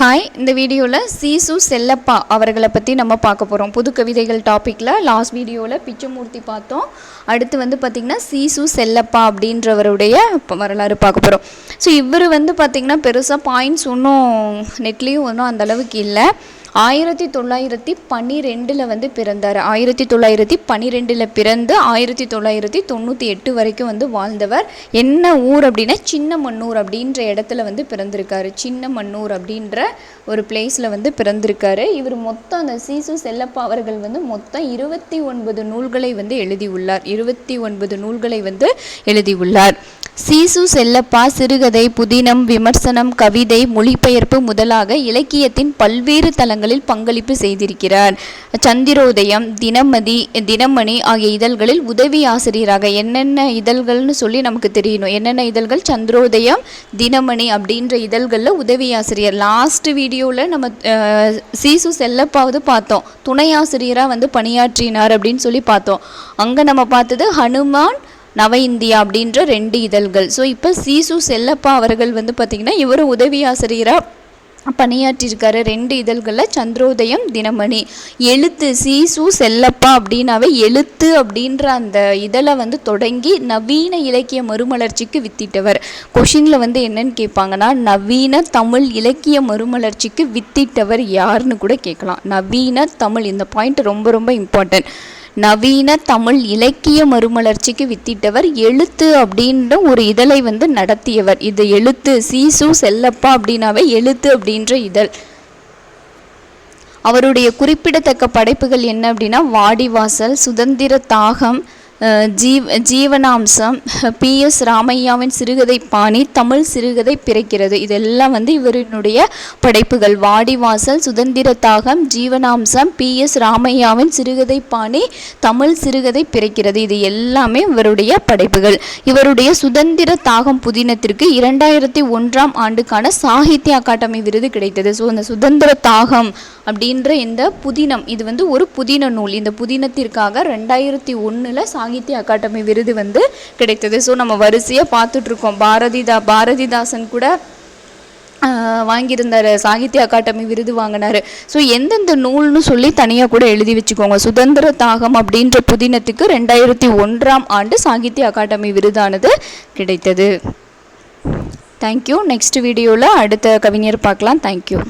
Hi இந்த வீடியோவில் சீசு செல்லப்பா அவர்களை பற்றி நம்ம பார்க்க போகிறோம் புது கவிதைகள் டாப்பிக்கில் லாஸ்ட் வீடியோவில் பிச்சமூர்த்தி பார்த்தோம். அடுத்து வந்து பார்த்திங்கன்னா சீசு செல்லப்பா அப்படின்றவருடைய வரலாறு பார்க்க போகிறோம் ஸோ இவர் வந்து பார்த்திங்கன்னா பெருசாக பாயிண்ட்ஸ் ஒன்றும் நெட்லேயும் ஒன்றும் அந்தளவுக்கு இல்லை. ஆயிரத்தி தொள்ளாயிரத்தி பன்னிரெண்டில் வந்து பிறந்தார். ஆயிரத்தி தொள்ளாயிரத்தி பன்னிரெண்டில் பிறந்து ஆயிரத்தி தொள்ளாயிரத்தி தொண்ணூற்றி எட்டு வரைக்கும் வந்து வாழ்ந்தவர். என்ன ஊர் அப்படின்னா சின்னமன்னூர் அப்படின்ற இடத்துல வந்து பிறந்திருக்காரு. சின்னமன்னூர் அப்படின்ற ஒரு பிளேஸில் வந்து பிறந்திருக்காரு. இவர் மொத்தம் அந்த சீசு செல்லப்பா அவர்கள் வந்து மொத்தம் இருபத்தி ஒன்பது நூல்களை வந்து எழுதியுள்ளார். இருபத்தி ஒன்பது நூல்களை வந்து எழுதியுள்ளார். சீசு செல்லப்பா சிறுகதை புதினம் விமர்சனம் கவிதை மொழிபெயர்ப்பு முதலாக இலக்கியத்தின் பல்வேறு தளங்களில் பங்களிப்பு செய்திருக்கிறார். சந்திரோதயம் தினமதி தினமணி ஆகிய இதழ்களில் உதவி ஆசிரியராக என்னென்ன இதழ்கள்னு சொல்லி நமக்கு தெரியணும். என்னென்ன இதழ்கள்? சந்திரோதயம் தினமணி அப்படின்ற இதழ்களில் உதவி ஆசிரியர். லாஸ்ட் வீடியோவில் நம்ம சீசு செல்லப்பாவது பார்த்தோம். துணை ஆசிரியராக வந்து பணியாற்றினார் அப்படின்னு சொல்லி பார்த்தோம். அங்கே நம்ம பார்த்தது ஹனுமான் நவ இந்தியா அப்படின்ற ரெண்டு இதழ்கள். ஸோ இப்போ சீசு செல்லப்பா அவர்கள் வந்து பார்த்திங்கன்னா இவர் உதவி ஆசிரியராக பணியாற்றியிருக்காரு. ரெண்டு இதழ்களில் சந்திரோதயம் தினமணி. எழுத்து சீசு செல்லப்பா அப்படின்னாவே எழுத்து அப்படின்ற அந்த இதழை வந்து தொடங்கி நவீன இலக்கிய மறுமலர்ச்சிக்கு வித்திட்டவர். கொஷினில் வந்து என்னன்னு கேட்பாங்கன்னா நவீன தமிழ் இலக்கிய மறுமலர்ச்சிக்கு வித்திட்டவர் யாருன்னு கூட கேட்கலாம். நவீன தமிழ் இந்த பாயிண்ட் ரொம்ப ரொம்ப இம்பார்ட்டன்ட் நவீன தமிழ் இலக்கிய மறுமலர்ச்சிக்கு வித்திட்டவர் எழுத்து அப்படின்ற ஒரு இதழை வந்து நடத்தியவர். இது எழுத்து சீசு செல்லப்பா அப்படின்னாவே எழுத்து அப்படின்ற இதழ். அவருடைய குறிப்பிடத்தக்க படைப்புகள் என்ன அப்படின்னா வாடிவாசல் சுதந்திர தாகம் ஜீவ் ஜீவனாம்சம் பி எஸ் ராமையாவின் சிறுகதை பாணி தமிழ் சிறுகதை பிறக்கிறது. இதெல்லாம் வந்து இவரினுடைய படைப்புகள். வாடிவாசல் சுதந்திர தாகம் ஜீவனாம்சம் பி எஸ் ராமையாவின் சிறுகதை பாணி தமிழ் சிறுகதை பிறக்கிறது. இது எல்லாமே இவருடைய படைப்புகள். இவருடைய சுதந்திர தாகம் புதினத்திற்கு இரண்டாயிரத்தி ஒன்றாம் ஆண்டுக்கான சாகித்ய அகாடமி விருது கிடைத்தது. ஸோ அந்த சுதந்திர தாகம் அப்படின்ற இந்த புதினம் இது வந்து ஒரு புதின நூல். இந்த புதினத்திற்காக ரெண்டாயிரத்தி ஒன்றில் சாகித்ய அகாடமி விருது வந்து கிடைத்தது. ஸோ நம்ம வரிசையாக பார்த்துட்ருக்கோம். பாரதிதா பாரதிதாசன் கூட வாங்கியிருந்தார். சாகித்ய அகாடமி விருது வாங்கினார். ஸோ எந்தெந்த நூல்னு சொல்லி தனியாக கூட எழுதி வச்சுக்கோங்க. சுதந்திர தாகம் அப்படின்ற புதினத்துக்கு ரெண்டாயிரத்தி ஒன்றாம் ஆண்டு சாகித்ய அகாடமி விருதானது கிடைத்தது. தேங்க்யூ நெக்ஸ்ட் வீடியோவில் அடுத்த கவிஞர் பார்க்கலாம். தேங்க்யூ